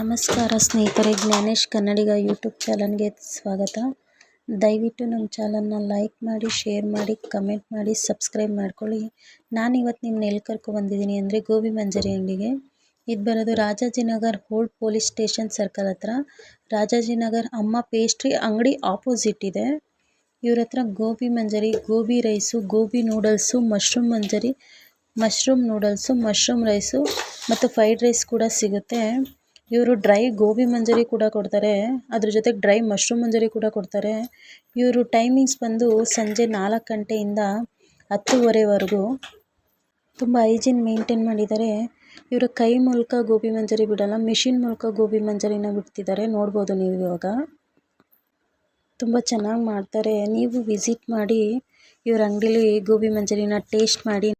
ನಮಸ್ಕಾರ ಸ್ನೇಹಿತರೆ, ಜ್ಞಾನೇಶ್ ಕನ್ನಡಿಗ ಯೂಟ್ಯೂಬ್ ಚಾನಲ್ಗೆ ಸ್ವಾಗತ. ದಯವಿಟ್ಟು ನಮ್ಮ ಚಾನಲ್ನ ಲೈಕ್ ಮಾಡಿ, ಶೇರ್ ಮಾಡಿ, ಕಮೆಂಟ್ ಮಾಡಿ, ಸಬ್ಸ್ಕ್ರೈಬ್ ಮಾಡ್ಕೊಳ್ಳಿ. ನಾನಿವತ್ತು ನಿಮ್ಮನ್ನ ಎಲ್ಲಿ ಕರ್ಕೊ ಬಂದಿದ್ದೀನಿ ಅಂದರೆ ಗೋಬಿ ಮಂಜರಿ ಅಂಗಡಿಗೆ. ಇದು ಬರೋದು Rajajinagar old police station circle ಹತ್ರ. ರಾಜಾಜಿನಗರ್ ಅಮ್ಮ ಪೇಸ್ಟ್ರಿ ಅಂಗಡಿ ಆಪೋಸಿಟ್ ಇದೆ. ಇವ್ರ ಹತ್ರ gobi manchurian, gobi rice, gobi noodles, mushroom manchurian, mushroom noodles, mushroom rice ಮತ್ತು ಫ್ರೈಡ್ ರೈಸ್ ಕೂಡ ಸಿಗುತ್ತೆ. ಇವರು ಡ್ರೈ ಗೋಬಿ ಮಂಜರಿ ಕೂಡ ಕೊಡ್ತಾರೆ, ಅದ್ರ ಜೊತೆಗೆ ಡ್ರೈ ಮಶ್ರೂಮ್ ಮಂಜರಿ ಕೂಡ ಕೊಡ್ತಾರೆ. ಇವರು ಟೈಮಿಂಗ್ಸ್ ಬಂದು ಸಂಜೆ ನಾಲ್ಕು ಗಂಟೆಯಿಂದ ಹತ್ತುವರೆವರೆಗೂ ತುಂಬ ಹೈಜಿನ್ ಮೇಂಟೈನ್ ಮಾಡಿದ್ದಾರೆ. ಇವರು ಕೈ ಮೂಲಕ ಗೋಬಿ ಮಂಜರಿ ಬಿಡಲ್ಲ, ಮಿಷಿನ್ ಮೂಲಕ ಗೋಬಿ ಮಂಜರಿನ ಬಿಡ್ತಿದ್ದಾರೆ. ನೋಡ್ಬೋದು ನೀವು ಇವಾಗ. ತುಂಬ ಚೆನ್ನಾಗಿ ಮಾಡ್ತಾರೆ. ನೀವು ವಿಸಿಟ್ ಮಾಡಿ ಇವ್ರ ಅಂಗಡೀಲಿ ಗೋಬಿ ಮಂಜರಿನ ಟೇಸ್ಟ್ ಮಾಡಿ